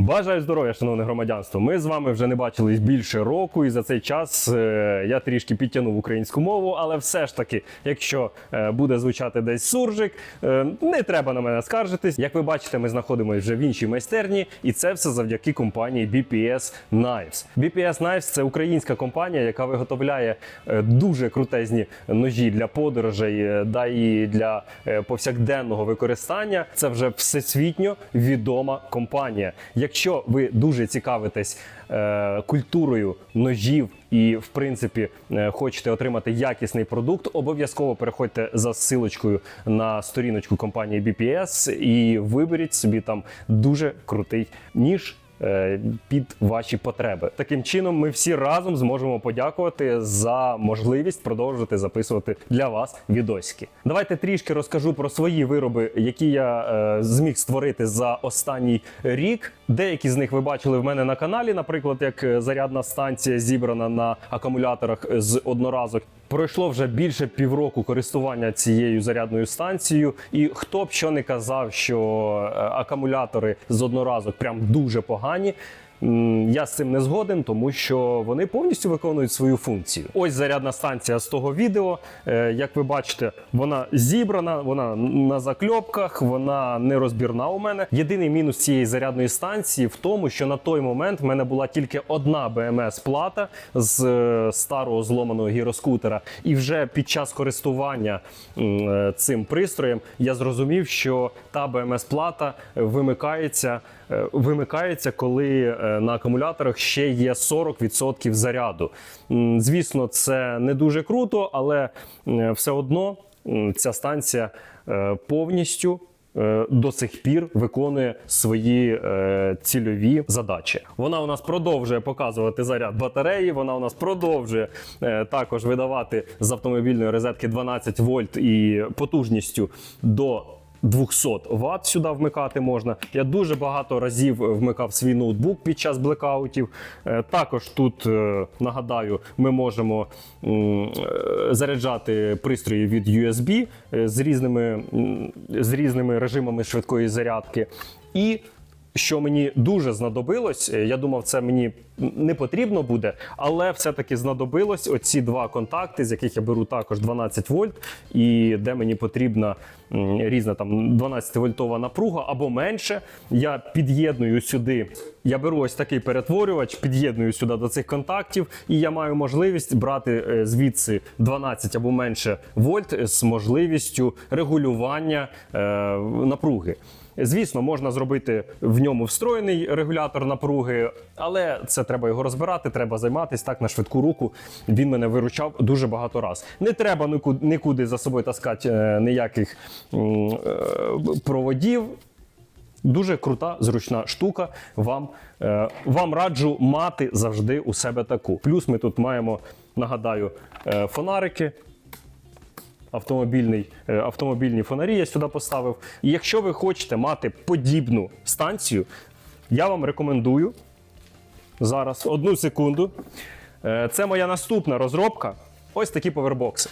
Бажаю здоров'я, шановне громадянство. Ми з вами вже не бачились більше року, і за цей час е, я трішки підтягнув українську мову, але все ж таки, якщо е, буде звучати десь суржик, е, не треба на мене скаржитись. Як ви бачите, ми знаходимося вже в іншій майстерні, і це все завдяки компанії BPS Knives. BPS Knives – це українська компанія, яка виготовляє дуже крутезні ножі для подорожей, да і для повсякденного використання. Це вже всесвітньо відома компанія. Якщо ви дуже цікавитесь е, культурою ножів і, в принципі, е, хочете отримати якісний продукт, обов'язково переходьте за ссылочкою на сторіночку компанії BPS і виберіть собі там дуже крутий ніж. е, Під ваші потреби таким чином, ми всі разом зможемо подякувати за можливість продовжувати записувати для вас відосики. Давайте трішки розкажу про свої вироби, які я е, зміг створити за останній рік. Деякі з них ви бачили в мене на каналі, наприклад, як е, зарядна станція зібрана на акумуляторах з одноразок. Пройшло вже більше півроку користування цією зарядною станцією, і хто б що не казав, що е, акумулятори з одноразок прям дуже погані. Я з цим не згоден, тому що вони повністю виконують свою функцію. Ось зарядна станція з того відео. Е, Як ви бачите, вона зібрана, вона на закльопках, вона не розбірна у мене. Єдиний мінус цієї зарядної станції в тому, що на той момент в мене була тільки одна BMS плата з е, старого зломаного гіроскутера, і вже під час користування е, цим пристроєм я зрозумів, що та BMS плата вимикається, вимикається, коли на акумуляторах ще є 40% заряду. Звісно, це не дуже круто, але е, все одно ця станція е, повністю. е, До сих пір виконує свої е, цільові задачі. Вона у нас продовжує показувати заряд батареї. Вона у нас продовжує е, також видавати з автомобільної розетки 12 вольт і потужністю до 200 Вт сюди вмикати можна. Я дуже багато разів вмикав свій ноутбук під час блекаутів. Е, Також тут е, нагадаю, ми можемо е, заряджати пристрої від USB е, з різними, з різними режимами швидкої зарядки. І що мені дуже знадобилось, е, я думав, це мені не потрібно буде, але все-таки знадобилось оці два контакти, з яких я беру також 12 вольт, і де мені потрібна різна там 12-вольтова напруга або менше. Я під'єдную сюди. Я беру ось такий перетворювач, під'єдную сюди до цих контактів, і я маю можливість брати е, звідси 12 або менше вольт з можливістю регулювання е, напруги. Звісно, можна зробити в ньому встроєний регулятор напруги, але це треба його розбирати, треба займатися так на швидку руку. Він мене виручав дуже багато раз. Не треба нікуди, за собою таскати е, ніяких е, проводів. Дуже крута, зручна штука. Вам, е, вам раджу мати завжди у себе таку. Плюс ми тут маємо, нагадаю, е, фонарики автомобільний, е, автомобільні фонарі я сюди поставив. І якщо ви хочете мати подібну станцію, я вам рекомендую зараз одну секунду. Е, Це моя наступна розробка. Ось такі повербокси.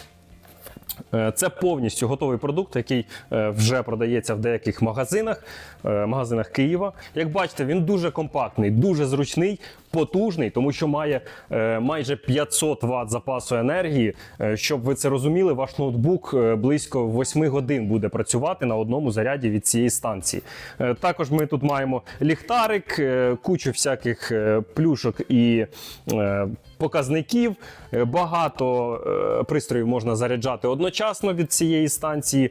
Е, Це повністю готовий продукт, який е, вже продається в деяких магазинах, е, магазинах Києва. Як бачите, він дуже компактний, дуже зручний, потужний, тому що має майже 500 Вт запасу енергії. Щоб ви це розуміли, ваш ноутбук близько 8 годин буде працювати на одному заряді від цієї станції. Також ми тут маємо ліхтарик, кучу всяких плюшок і показників. Е, Багато е, пристроїв можна заряджати одночасно від цієї станції.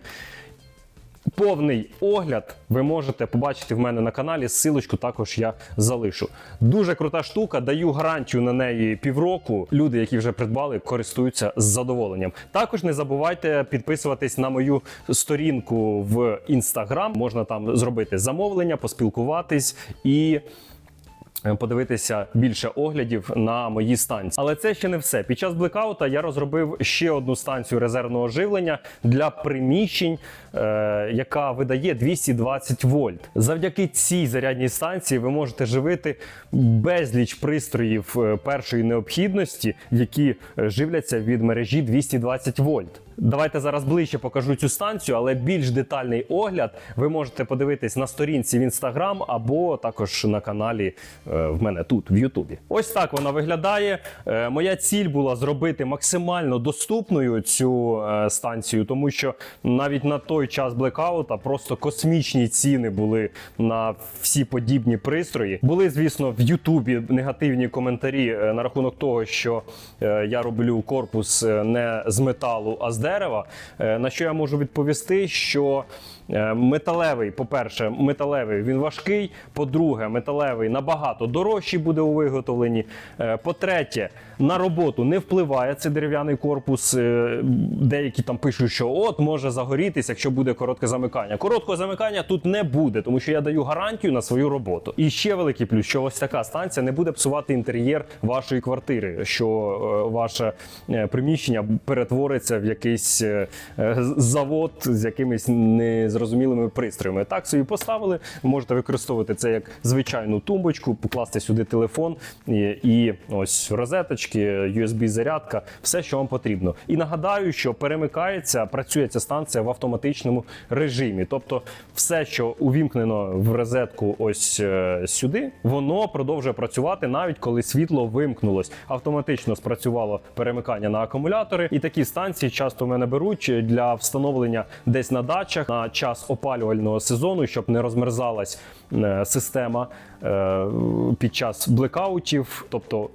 Повний огляд ви можете побачити в мене на каналі. Силочку також я залишу. Дуже крута штука. Даю гарантію на неї півроку. Люди, які вже придбали, користуються з задоволенням. Також не забувайте підписуватись на мою сторінку в інстаграм. Можна там зробити замовлення, поспілкуватись і. Е, Подивитися більше оглядів на мої станції, але це ще не все. Під час блекаута я розробив ще одну станцію резервного живлення для приміщень, е, яка видає 220 вольт. Завдяки цій зарядній станції ви можете живити безліч пристроїв е, першої необхідності, які живляться від мережі 220 вольт. Давайте зараз ближче покажу цю станцію, але більш детальний огляд ви можете подивитись на сторінці в інстаграм або також на каналі в мене тут, в Ютубі. Ось так вона виглядає. Е, Моя ціль була зробити максимально доступною цю е, станцію, тому що навіть на той час блекаута просто космічні ціни були на всі подібні пристрої. Були, звісно, в Ютубі негативні коментарі е, на рахунок того, що е, я роблю корпус е, не з металу, а з дерева. Е, На що я можу відповісти, що е, металевий, по-перше, металевий він важкий. По-друге, металевий набагато дорожчий буде у виготовленні. Е, По-третє, на роботу не впливає цей дерев'яний корпус. Е, Деякі там пишуть, що от може загорітися, якщо буде коротке замикання. Короткого замикання тут не буде, тому що я даю гарантію на свою роботу. І ще великий плюс, що ось така станція не буде псувати інтер'єр вашої квартири, що е, ваше е, приміщення перетвориться в якийсь завод з якимись незрозумілими пристроями. Так собі поставили. Можете використовувати це як звичайну тумбочку, покласти сюди телефон і, і ось розеточки, USB-зарядка, все, що вам потрібно. І нагадаю, що перемикається, працює ця станція в автоматичному режимі. Тобто, все, що увімкнено в розетку, ось е, сюди, воно продовжує працювати навіть коли світло вимкнулось. Автоматично спрацювало перемикання на акумулятори, і такі станції часто в мене беруть для встановлення десь на дачах на час опалювального сезону, щоб не розмерзалась система е, під час блекаутів. Тобто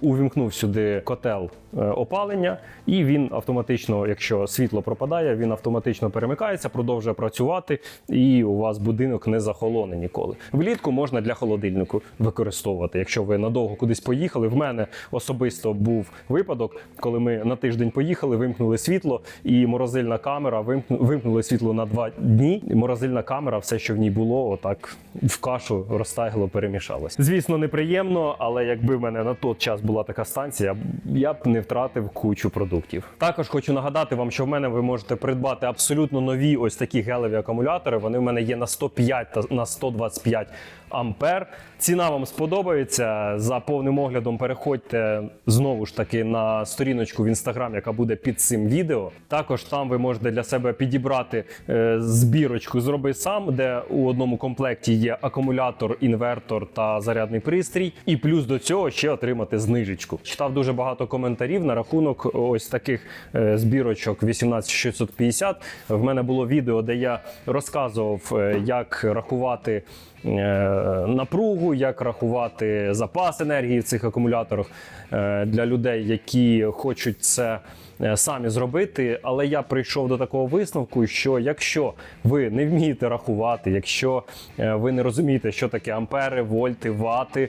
увімкнув сюди котел е, опалення, і він автоматично, якщо світло пропадає, він автоматично перемикається, продовжує працювати, і у вас будинок не захолоне ніколи. Влітку можна для холодильнику використовувати. Якщо ви надовго кудись поїхали. В мене особисто був випадок, коли ми на тиждень поїхали, вимкнули світло, і морозильна камера вимкну- вимкнули світло на два дні. І морозильна камера, все, що в ній було, отак в кашу розтагло, перемішалось. Звісно, неприємно, але якби в мене на той час була така станція, я б не втратив кучу продуктів. Також хочу нагадати вам, що в мене ви можете придбати абсолютно нові ось такі гелеві акумулятори. Вони в мене є на 105 та на 125 ампер. Ціна вам сподобається. За повним оглядом переходьте знову ж таки на сторіночку в інстаграм, яка буде під цим відео. Також там ви можете для себе підібрати е, збірочку Зроби сам, де у одному комплекті є акумулятор, інвертор та зарядний пристрій. І плюс до цього ще отримати знижечку. Читав дуже багато коментарів на рахунок ось таких е, збірочок 18650. В мене було відео, де я розказував, е, як рахувати напругу, як рахувати запас енергії в цих акумуляторах е, для людей, які хочуть це е, самі зробити. Але я прийшов до такого висновку, що якщо ви не вмієте рахувати, якщо е, ви не розумієте, що таке ампери, вольти, вати.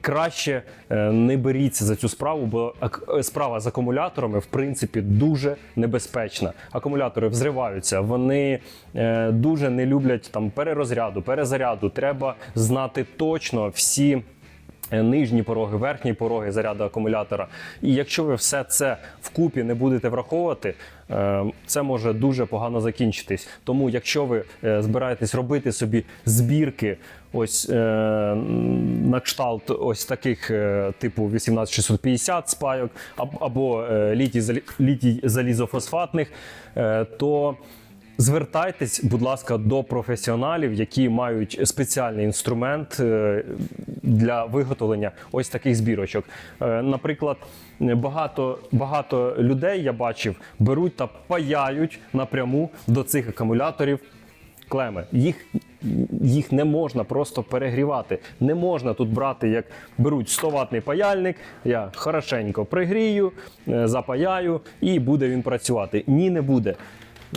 Краще е, не беріться за цю справу, бо е, справа з акумуляторами в принципі дуже небезпечна. Акумулятори взриваються, вони е, дуже не люблять там перерозряду, перезаряду. Треба знати точно всі. Е, Нижні пороги, верхні пороги заряду акумулятора. І якщо ви все це вкупі не будете враховувати, е, це може дуже погано закінчитись. Тому, якщо ви е, збираєтесь робити собі збірки, ось на кшталт ось таких типу 18650 спайок, або літій, залізофосфатних, то Звертайтесь, будь ласка, до професіоналів, які мають спеціальний інструмент е, для виготовлення ось таких збірочок. Е, Наприклад, багато, багато людей я бачив беруть та паяють напряму до цих акумуляторів клеми. Їх, їх не можна просто перегрівати. Не можна тут брати, як беруть 100 ватний паяльник, я хорошенько пригрію, е, запаяю і буде він працювати. Ні, не буде.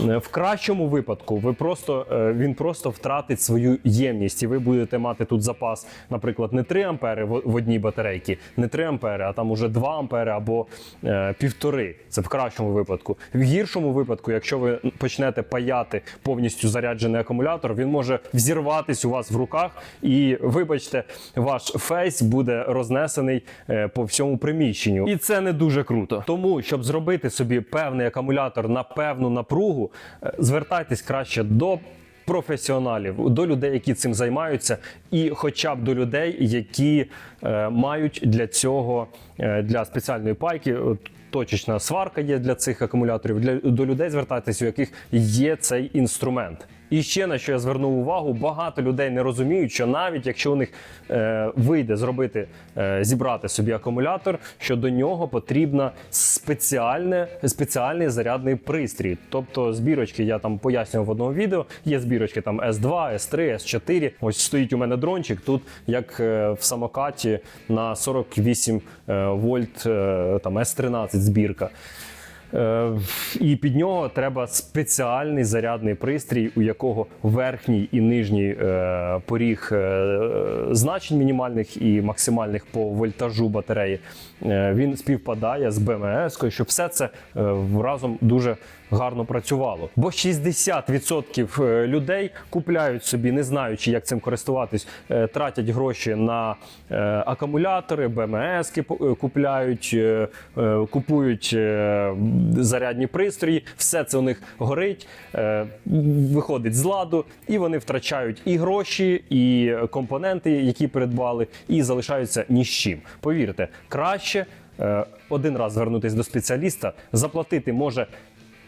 Е, В кращому випадку ви просто, е, він просто втратить свою ємність, і ви будете мати тут запас, наприклад, не 3 ампери в одній батарейці, не 3 ампери, а там уже 2 ампери або е, півтори. Це в кращому випадку. В гіршому випадку, якщо ви почнете паяти повністю заряджений акумулятор, він може взірватись у вас в руках, і вибачте, ваш фейс буде рознесений по всьому приміщенню. І це не дуже круто. Тому, щоб зробити собі певний акумулятор на певну напругу, е, звертайтесь краще до. Професіоналів до людей, які цим займаються, і хоча б до людей, які е, мають для цього е, для спеціальної пайки. Точечна сварка є для цих акумуляторів. Для до людей звертатись, у яких є цей інструмент. І ще на що я звернув увагу, багато людей не розуміють, що навіть якщо у них е, вийде зробити, е, зібрати собі акумулятор, що до нього потрібна спеціальне, спеціальний зарядний пристрій. Тобто збірочки, я там пояснював в одному відео, є збірочки там S2, S3, S4. Ось стоїть у мене дрончик. Тут як е, в самокаті на 48 е, вольт, е, там S13 збірка. Е, І під нього треба спеціальний зарядний пристрій, у якого верхній і нижній е, поріг е, значень мінімальних і максимальних по вольтажу батареї. Він співпадає з БМС, щоб все це разом дуже гарно працювало. Бо 60% е, людей купляють собі, не знаючи, як цим користуватись, е, тратять гроші на е, акумулятори, БМС купляють, купують зарядні пристрої. Все це у них горить, виходить з ладу, і вони втрачають і гроші, і компоненти, які придбали, і залишаються ні з чим. Повірте, краще один раз звернутися до спеціаліста, заплатити може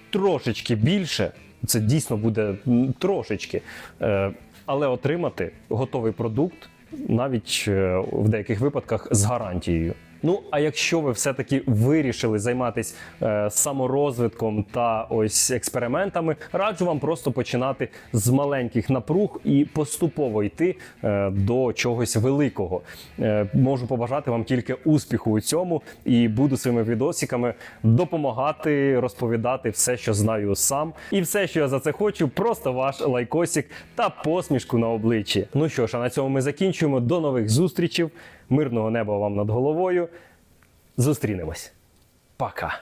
трошечки більше. Це дійсно буде трошечки, е, але отримати готовий продукт навіть е, в деяких випадках з гарантією. Ну, а якщо ви все-таки вирішили займатися е, саморозвитком та ось експериментами, раджу вам просто починати з маленьких напруг і поступово йти е, до чогось великого. Е, можу побажати вам тільки успіху у цьому і буду своїми відосиками допомагати розповідати все, що знаю сам. І все, що я за це хочу, просто ваш лайкосик та посмішку на обличчі. Ну що ж, а на цьому ми закінчуємо. До нових зустрічей. Мирного неба вам над головою. Зустрінемось. Пока.